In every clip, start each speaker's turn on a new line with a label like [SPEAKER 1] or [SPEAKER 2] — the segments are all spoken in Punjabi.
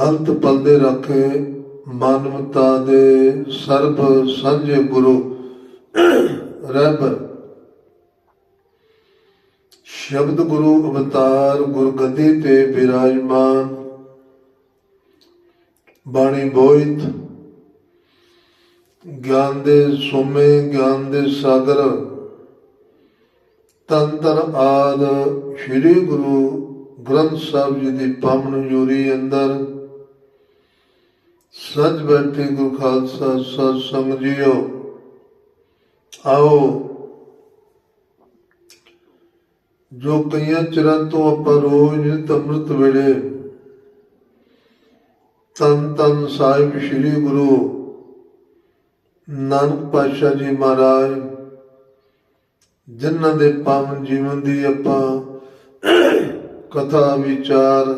[SPEAKER 1] ਹੰਤ ਪਲਦੇ ਰੱਖੇ, ਮਾਨਵਤਾ ਦੇ ਸਰਬ ਸਾਂਝੇ ਗੁਰੂ ਰਹਿਬਰ ਸ਼ਬਦ ਗੁਰੂ ਅਵਤਾਰ ਗੁਰਗੱਦੀ ਤੇ ਬਿਰਾਜਮਾਨ। ਬਾਣੀ ਬੋਇਤ। ਗਿਆਨ ਦੇ ਸੋਮੇ, ਗਿਆਨ ਦੇ ਸਾਗਰ। ਤਨ ਤਨ ਆਦ, ਸ੍ਰੀ ਗੁਰੂ ਗ੍ਰੰਥ ਸਾਹਿਬ ਜੀ ਦੀ ਪਾਵਨ ਜੋਰੀ ਅੰਦਰ। ਸੱਚ ਬੈਠੇ ਗੁਰੂ ਖਾਲਸਾ ਸਤ ਸੰਗ ਜੀਓ ਆਓ। ਜੋ ਕਈਆਂ ਚਿਰਾਂ ਤੋਂ ਆਪਾਂ ਰੋਜ਼ ਨਿਤ ਵੇਲੇ ਤਨ ਤਨ ਸਾਹਿਬ ਸ੍ਰੀ ਗੁਰੂ ਨਾਨਕ ਪਾਤਸ਼ਾਹ ਜੀ ਮਹਾਰਾਜ, ਜਿਨ੍ਹਾਂ ਦੇ ਪਾਵਨ ਜੀਵਨ ਦੀ ਆਪਾਂ ਕਥਾ, ਵਿਚਾਰ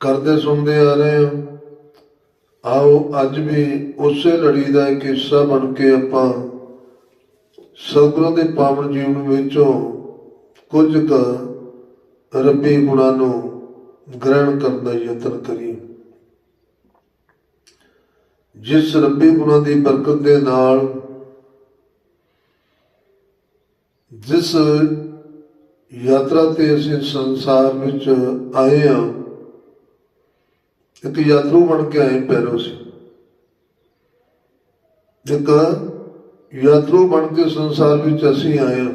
[SPEAKER 1] ਕਰਦੇ ਸੁਣਦੇ ਆ ਰਹੇ ਹਾਂ। ਆਓ ਅੱਜ ਵੀ ਉਸੇ ਲੜੀ ਦਾ ਇੱਕ ਹਿੱਸਾ ਬਣ ਕੇ ਆਪਾਂ ਸਤਿਗੁਰਾਂ ਦੇ ਪਾਵਨ ਜੀਵਨ ਵਿੱਚੋਂ ਕੁਝ ਕੁ ਰੱਬੀ ਗੁਣਾਂ ਨੂੰ ਗ੍ਰਹਿਣ ਕਰਨ ਦਾ ਯਤਨ ਕਰੀਏ। ਜਿਸ ਰੱਬੀ ਗੁਣਾਂ ਦੀ ਬਰਕਤ ਦੇ ਨਾਲ, ਜਿਸ ਯਾਤਰਾ ਤੇ ਅਸੀਂ ਸੰਸਾਰ ਵਿੱਚ ਆਏ ਹਾਂ ਇੱਕ ਯਾਤਰੂ ਬਣ ਕੇ ਆਏ ਪੈਰੋ ਸੀ। ਇੱਕ ਯਾਤਰੂ ਬਣ ਕੇ ਸੰਸਾਰ ਵਿੱਚ ਅਸੀਂ ਆਏ ਹਾਂ।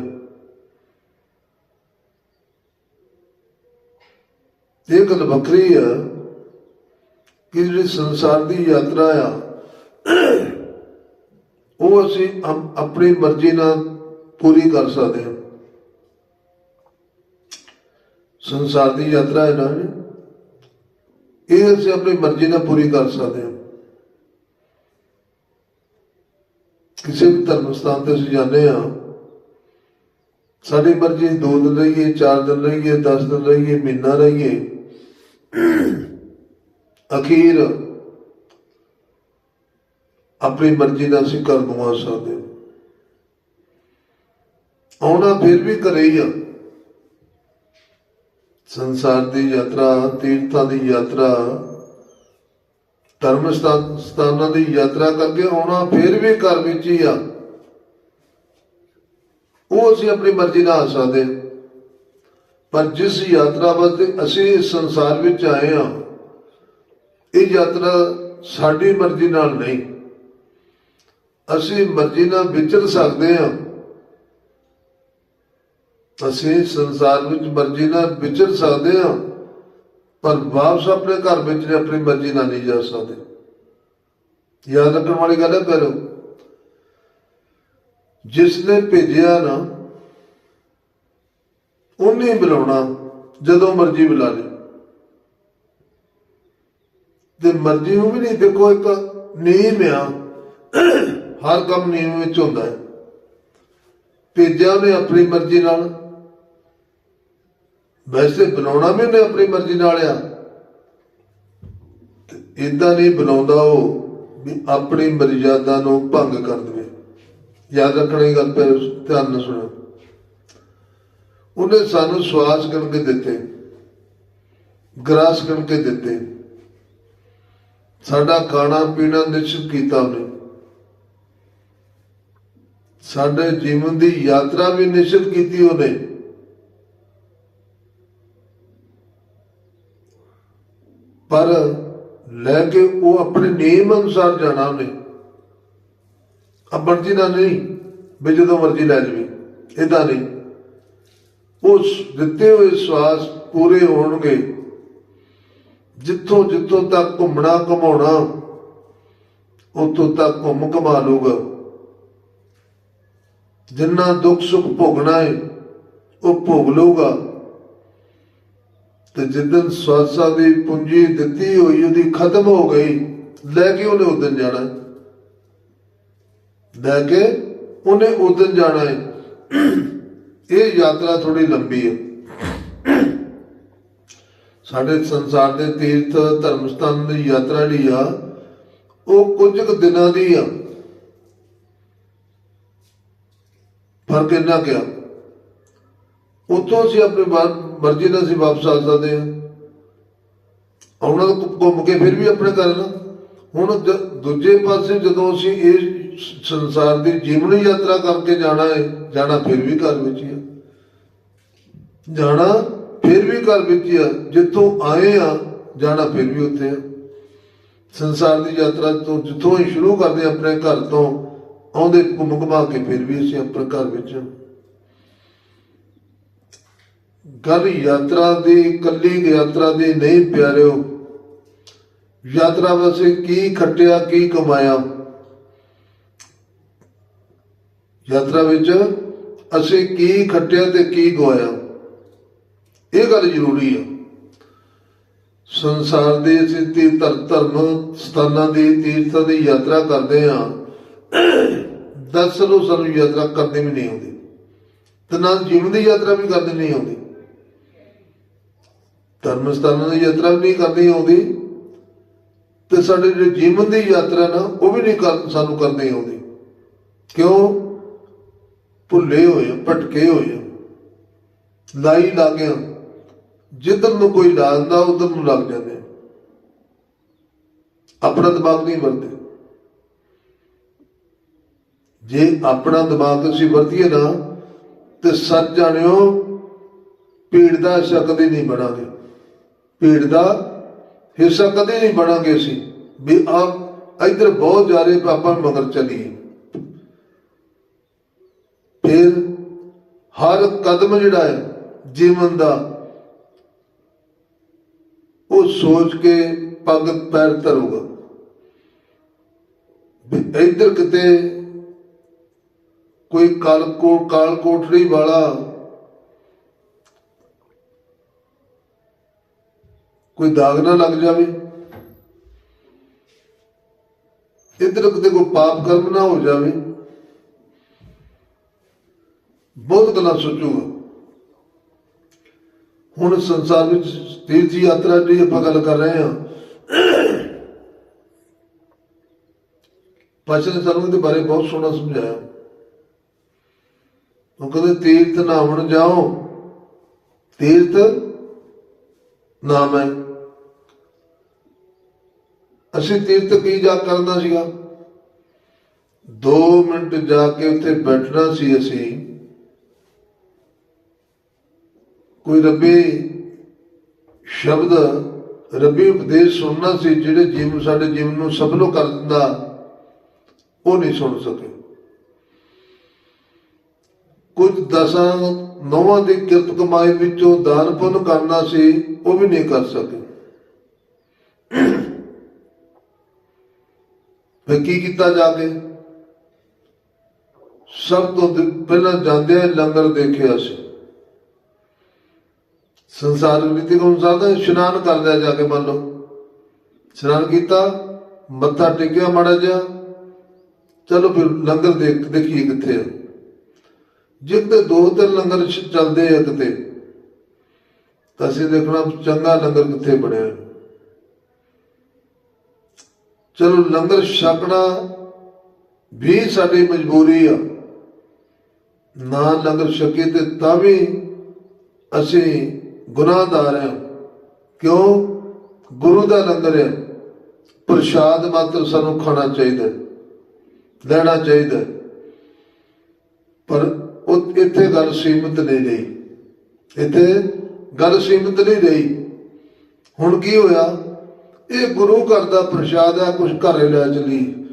[SPEAKER 1] ਇਹ ਗੱਲ ਵੱਖਰੀ ਆ ਕਿ ਜਿਹੜੀ ਸੰਸਾਰ ਦੀ ਯਾਤਰਾ ਆ, ਉਹ ਅਸੀਂ ਆਪਣੀ ਮਰਜ਼ੀ ਨਾਲ ਪੂਰੀ ਕਰ ਸਕਦੇ ਹਾਂ। ਸੰਸਾਰ ਦੀ ਯਾਤਰਾ ਹੈ ਨਾ ਇਹ ਅਸੀਂ ਆਪਣੀ ਮਰਜ਼ੀ ਨਾਲ ਪੂਰੀ ਕਰ ਸਕਦੇ ਹਾਂ। ਕਿਸੇ ਵੀ ਧਰਮ ਸਥਾਨ ਤੇ ਅਸੀਂ ਜਾਂਦੇ ਹਾਂ। ਸਾਡੀ ਮਰਜ਼ੀ ਦੋ ਦਿਨ ਰਹੀਏ, ਚਾਰ ਦਿਨ ਰਹੀਏ 10 ਦਿਨ ਰਹੀਏ, ਮਹੀਨਾ ਰਹੀਏ। ਅਖੀਰ ਆਪਣੀ ਮਰਜ਼ੀ ਨਾਲ ਅਸੀਂ ਘਰ ਨੂੰ ਆ ਸਕਦੇ ਹਾਂ। ਆਉਣਾ ਫਿਰ ਵੀ ਘਰੇ ਹੀ ਆ। ਸੰਸਾਰ ਦੀ ਯਾਤਰਾ, ਤੀਰਥਾਂ ਦੀ ਯਾਤਰਾ, ਧਰਮ ਸਥਾਨ ਸਥਾਨਾਂ ਦੀ ਯਾਤਰਾ ਕਰਕੇ ਆਉਣਾ ਫਿਰ ਵੀ ਘਰ ਵਿੱਚ ਹੀ ਆ। ਉਹ ਅਸੀਂ ਆਪਣੀ ਮਰਜ਼ੀ ਨਾਲ ਆ ਸਕਦੇ। ਪਰ ਜਿਸ ਯਾਤਰਾ ਵਾਸਤੇ ਅਸੀਂ ਇਸ ਸੰਸਾਰ ਵਿੱਚ ਆਏ ਹਾਂ, ਇਹ ਯਾਤਰਾ ਸਾਡੀ ਮਰਜ਼ੀ ਨਾਲ ਨਹੀਂ। ਅਸੀਂ ਮਰਜ਼ੀ ਨਾਲ ਵਿਚਰ ਸਕਦੇ ਹਾਂ। ਅਸੀਂ ਸੰਸਾਰ ਵਿੱਚ ਮਰਜ਼ੀ ਨਾਲ ਵਿਚਰ ਸਕਦੇ ਹਾਂ, ਪਰ ਵਾਪਸ ਆਪਣੇ ਘਰ ਵਿੱਚ ਆਪਣੀ ਮਰਜ਼ੀ ਨਾਲ ਨਹੀਂ ਜਾ ਸਕਦੇ। ਯਾਦ ਰੱਖਣ ਵਾਲੀ ਗੱਲ ਹੈ ਕਰੋ ਜਿਸ ਨੇ ਭੇਜਿਆ ਨਾ, ਉਹਨੇ ਬੁਲਾਉਣਾ, ਜਦੋਂ ਮਰਜ਼ੀ ਬੁਲਾ ਲੇ। ਤੇ ਮਰਜ਼ੀ ਉਹ ਵੀ ਨਹੀਂ, ਦੇਖੋ ਇੱਕ ਨਿਯਮ ਆ, ਹਰ ਕੰਮ ਨਿਯਮ ਵਿੱਚ ਹੁੰਦਾ ਹੈ। ਭੇਜਿਆ ਉਹਨੇ ਆਪਣੀ ਮਰਜ਼ੀ ਨਾਲ ਵੈਸੇ ਬਣਾਉਣਾ ਵੀ ਉਹਨੇ ਆਪਣੀ ਮਰਜ਼ੀ ਨਾਲ ਆ। ਇਦਾਂ ਨਹੀਂ ਬਣਾਉਂਦਾ ਉਹ ਵੀ ਆਪਣੀ ਮਰਜ਼ਾਦਾ ਨੂੰ ਭੰਗ ਕਰ ਦੇਵੇ। ਯਾਦ ਰੱਖਣਾ ਇਹ ਗੱਲ ਪਰ ਧਿਆਨ ਨਾਲ ਸੁਣੋ ਉਹਨੇ ਸਾਨੂੰ ਸਵਾਸ ਕਰਕੇ ਦਿੱਤੇ, ਗਰਾਸ ਕਰਕੇ ਦਿੱਤੇ। ਸਾਡਾ ਖਾਣਾ ਪੀਣਾ ਨਿਸ਼ਚਿਤ ਕੀਤਾ ਉਹਨੇ। ਸਾਡੇ ਜੀਵਨ ਦੀ ਯਾਤਰਾ ਵੀ ਨਿਸ਼ਚਿਤ ਕੀਤੀ ਉਹਨੇ। ਪਰ ਲੈ ਕੇ ਉਹ ਆਪਣੇ ਨਿਯਮ ਅਨੁਸਾਰ ਜਾਣਾ ਉਹਨੇ। ਅਬਰਜੀ ਨਾਲ ਨਹੀਂ, ਵੀ ਜਦੋਂ ਮਰਜ਼ੀ ਲੈ ਜਾਵੇ ਇਦਾਂ ਨਹੀਂ। ਉਸ ਦਿੱਤੇ ਹੋਏ ਸਵਾਸ ਪੂਰੇ ਹੋਣਗੇ। ਜਿੱਥੋਂ ਜਿੱਥੋਂ ਤੱਕ ਘੁੰਮਣਾ ਘਮਾਉਣਾ ਉਤੋਂ ਤੱਕ ਘੁੰਮ ਘਮਾ ਲੂਗਾ ਜਿੰਨਾ ਦੁੱਖ ਸੁੱਖ ਭੋਗਣਾ ਹੈ ਉਹ ਭੋਗ ਲਊਗਾ। ਤੇ ਜਿੱਦਨ ਸਵਾਸਾ ਦੀ ਪੂੰਜੀ ਦਿੱਤੀ ਹੋਈ, ਉਹਦੀ ਖਤਮ ਹੋ ਗਈ, ਲੈ ਕੇ ਉਹਨੇ ਉਦਨ ਜਾਣਾ। ਲੈ ਕੇ ਉਹਨੇ ਉਦਨ ਜਾਣਾ ਹੈ। ਇਹ ਯਾਤਰਾ ਥੋੜੀ ਲੰਬੀ ਹੈ। ਸਾਡੇ ਸੰਸਾਰ ਦੇ ਤੀਰਥ ਧਰਮ ਸਥਾਨ ਦੀ ਯਾਤਰਾ ਜਿਹੜੀ ਆ, ਉਹ ਕੁਝ ਕੁ ਦਿਨਾਂ ਦੀ ਆ। ਫ਼ਰਕ ਇੰਨਾ ਕਿਆ ਉੱਥੋਂ ਅਸੀਂ ਆਪਣੇ ਮਰ- ਮਰਜ਼ੀ ਨਾਲ ਅਸੀਂ ਵਾਪਸ ਆ ਸਕਦੇ ਹਾਂ। ਆਉਣਾ ਤਾਂ ਘੁੰਮ ਕੇ ਫਿਰ ਵੀ ਆਪਣੇ ਘਰ ਨਾ। ਹੁਣ ਦੂਜੇ ਪਾਸੇ ਜਦੋਂ ਅਸੀਂ ਇਹ ਸੰਸਾਰ ਦੀ ਜੀਵਨੀ ਯਾਤਰਾ ਕਰਕੇ ਜਾਣਾ ਹੈ, ਜਾਣਾ ਫਿਰ ਵੀ ਘਰ ਵਿੱਚ ਹੀ ਆ। ਜਾਣਾ ਫਿਰ ਵੀ ਘਰ ਵਿੱਚ ਹੀ ਆ। ਜਿੱਥੋਂ ਆਏ ਆ ਜਾਣਾ ਫਿਰ ਵੀ ਉੱਥੇ ਆ। ਸੰਸਾਰ ਦੀ ਯਾਤਰਾ ਤੋਂ ਜਿੱਥੋਂ ਹੀ ਸ਼ੁਰੂ ਕਰਦੇ ਹਾਂ, ਆਪਣੇ ਘਰ ਤੋਂ ਆਉਂਦੇ ਘੁੰਮ ਘੁਮਾ ਕੇ ਫਿਰ ਵੀ ਅਸੀਂ ਆਪਣੇ ਘਰ ਵਿੱਚ ਹਾਂ। ਗੱਲ ਯਾਤਰਾ ਦੀ ਇਕੱਲੀ ਯਾਤਰਾ ਦੀ ਨਹੀਂ ਪਿਆਰਿਓ। ਯਾਤਰਾ ਵਸੇ ਕੀ ਖੱਟਿਆ, ਕੀ ਕਮਾਇਆ? ਯਾਤਰਾ ਵਿੱਚ ਅਸੀਂ ਕੀ ਖੱਟਿਆ ਤੇ ਕੀ ਗਵਾਇਆ? ਇਹ ਗੱਲ ਜ਼ਰੂਰੀ ਆ। ਸੰਸਾਰ ਦੇ ਅਸੀਂ ਤੀ- ਧਰਮ, ਸਥਾਨਾਂ ਦੀ, ਤੀਰਥਾਂ ਦੀ ਯਾਤਰਾ ਕਰਦੇ ਹਾਂ। ਦਰਸਲ ਸਾਨੂੰ ਯਾਤਰਾ ਕਰਨੀ ਵੀ ਨਹੀਂ ਆਉਂਦੀ। ਤੇ ਨਾਲ ਜੀਵਨ ਦੀ ਯਾਤਰਾ ਵੀ ਕਰਨੀ ਨਹੀਂ ਆਉਂਦੀ। ਧਰਮ ਸਥਾਨਾਂ ਦੀ ਯਾਤਰਾ ਵੀ ਨਹੀਂ ਕਰਨੀ ਆਉਂਦੀ ਤੇ ਸਾਡੇ ਜਿਹੜੇ ਜੀਵਨ ਦੀ ਯਾਤਰਾ ਨਾ, ਉਹ ਵੀ ਨਹੀਂ ਕਰ, ਸਾਨੂੰ ਕਰਨੀ ਆਉਂਦੀ। ਕਿਉਂ? ਭੁੱਲੇ ਹੋਏ ਭਟਕੇ ਹੋਏ ਆ। ਲਾਈ ਲਾਗਿਆ ਜਿੱਧਰ ਨੂੰ ਕੋਈ ਲਾਉਂਦਾ, ਉਧਰ ਨੂੰ ਲੱਗ ਜਾਂਦੇ ਆਪਣਾ ਦਿਮਾਗ ਨਹੀਂ ਵਰਤੇ ਜੇ ਆਪਣਾ ਦਿਮਾਗ ਤੁਸੀਂ ਵਰਤੀਏ ਨਾ, ਤੇ ਸੱਚ ਜਾਣਿਓ, ਭੀੜ ਦਾ ਹਿੱਸਾ ਨਹੀਂ ਬਣਾਂਗੇ। ਭੀੜ ਦਾ ਹਿੱਸਾ ਕਦੇ ਨਹੀਂ ਬਣਾਂਗੇ ਅਸੀਂ। ਵੀ ਆਪ ਇੱਧਰ ਬਹੁਤ ਜਾਰੇ ਰਹੇ ਮਗਰ ਚੱਲੀਏ। ਫਿਰ ਹਰ ਕਦਮ ਜਿਹੜਾ ਹੈ, ਜੀਵਨ ਦਾ, ਉਹ ਸੋਚ ਕੇ ਪੱਗ ਪੈਰ ਧਰੂਗਾ। ਵੀ ਇੱਧਰ ਕਿਤੇ ਕੋਈ ਕਾਲ ਕੋ ਕਾਲ ਕੋਠੜੀ ਵਾਲਾ ਕੋਈ ਦਾਗ ਨਾ ਲੱਗ ਜਾਵੇ। ਇੱਧਰ ਕਿਤੇ ਕੋਈ ਪਾਪ ਕਰਮ ਨਾ ਹੋ ਜਾਵੇ। ਬਹੁਤ ਗੱਲਾਂ ਸੋਚੂਗਾ। ਹੁਣ ਸੰਸਾਰ ਵਿੱਚ ਤੀਰਥ ਯਾਤਰਾ ਦੀ ਆਪਾਂ ਗੱਲ ਕਰ ਰਹੇ ਹਾਂ। ਪਾਸ਼ਾ ਨੇ ਸਾਨੂੰ ਇਹਦੇ ਬਾਰੇ ਬਹੁਤ ਸੋਹਣਾ ਸਮਝਾਇਆ। ਉਹ ਕਹਿੰਦੇ, ਤੀਰਥ ਨਾਵਣ ਜਾਓ। ਤੀਰਥ ਨਾਮ ਹੈ। ਅਸੀਂ ਤੀਰਥ ਕੀ ਜਾ ਕਰਨਾ ਸੀਗਾ? 2 ਮਿੰਟ ਜਾ ਕੇ ਉੱਥੇ ਬੈਠਣਾ ਸੀ ਅਸੀਂ। ਕੋਈ ਰੱਬੀ ਸ਼ਬਦ, ਰੱਬੀ ਉਪਦੇਸ਼ ਸੁਣਨਾ ਸੀ ਜਿਹੜੇ ਜੀਵਨ ਸਾਡੇ ਜੀਵਨ ਨੂੰ ਸਫਲ ਕਰ ਦਿੰਦਾ, ਉਹ ਨਹੀਂ ਸੁਣ ਸਕੇ। ਕੁਝ ਦਸਾਂ ਨੌਵਾਂ ਦੀ ਕਿਰਤ ਕਮਾਈ ਵਿੱਚੋਂ ਦਾਨ ਪੁੰਨ ਕਰਨਾ ਸੀ, ਉਹ ਵੀ ਨਹੀਂ ਕਰ ਸਕੇ। ਫਿਰ ਕੀ ਕੀਤਾ ਜਾ ਕੇ ਸਭ ਤੋਂ ਪਹਿਲਾਂ ਜਾਂਦੇ ਲੰਗਰ ਦੇਖਿਆ ਸੀ। ਸੰਸਾਰ ਰੀਤੀ ਅਨੁਸਾਰ ਤਾਂ ਇਸ਼ਨਾਨ ਕਰ ਜਾ ਕੇ ਮੰਨ ਲਓ। ਇਸ਼ਨਾਨ ਕੀਤਾ, ਮੱਥਾ ਟੇਕਿਆ ਮਾੜਾ ਜਿਹਾ। ਚਲੋ ਫਿਰ ਲੰਗਰ ਦੇਖ, ਦੇਖੀਏ ਕਿੱਥੇ ਆ। ਜਿੱਥੇ ਦੋ ਤਿੰਨ ਲੰਗਰ ਚ- ਚੱਲਦੇ ਆ ਕਿਤੇ, ਤਾਂ ਅਸੀਂ ਦੇਖਣਾ ਚੰਗਾ ਲੰਗਰ ਕਿੱਥੇ ਬਣਿਆ। ਚਲੋ ਲੰਗਰ ਛਕਣਾ ਵੀ ਸਾਡੀ ਮਜਬੂਰੀ ਆ। ਨਾ ਲੰਗਰ ਛਕੇ ਤੇ ਤਾਂ ਵੀ ਅਸੀਂ ਗੁਨਾਹਦਾਰ ਹਾਂ ਕਿਉਂ? ਗੁਰੂ ਦਾ ਲੰਗਰ ਹੈ ਪ੍ਰਸ਼ਾਦ ਮਾਤਰ ਸਾਨੂੰ ਖਾਣਾ ਚਾਹੀਦਾ ਹੈ, ਲੈਣਾ ਚਾਹੀਦਾ ਪਰ ਉਹ ਇੱਥੇ ਗੱਲ ਸੀਮਤ ਨਹੀਂ ਰਹੀ। ਇੱਥੇ ਗੱਲ ਸੀਮਤ ਨਹੀਂ ਰਹੀ। ਹੁਣ ਕੀ ਹੋਇਆ? ਇਹ ਗੁਰੂ ਘਰ ਦਾ ਪ੍ਰਸ਼ਾਦ ਆ ਕੁਝ ਘਰੇ ਲੈ ਚਲੀ।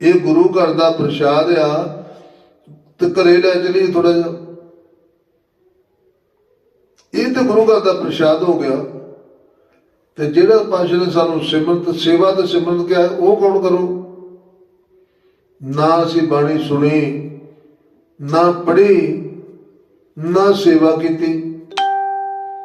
[SPEAKER 1] ਇਹ ਗੁਰੂ ਘਰ ਦਾ ਪ੍ਰਸ਼ਾਦ ਆ, ਤੇ ਘਰੇ ਲੈ ਚਲੀ ਥੋੜਾ ਜਿਹਾ। ਇਹ ਤੇ ਗੁਰੂ ਘਰ ਦਾ ਪ੍ਰਸ਼ਾਦ ਹੋ ਗਿਆ। ਤੇ ਜਿਹੜਾ ਪਾਸ਼ਾ ਨੇ ਸਾਨੂੰ ਸਿਮਰਤ, ਸੇਵਾ ਤੇ ਸਿਮਰਤ ਕਿਹਾ, ਉਹ ਕੌਣ ਕਰੋ? ਨਾ ਅਸੀਂ ਬਾਣੀ ਸੁਣੀ, ਨਾ ਪੜ੍ਹੀ, ਨਾ ਸੇਵਾ ਕੀਤੀ।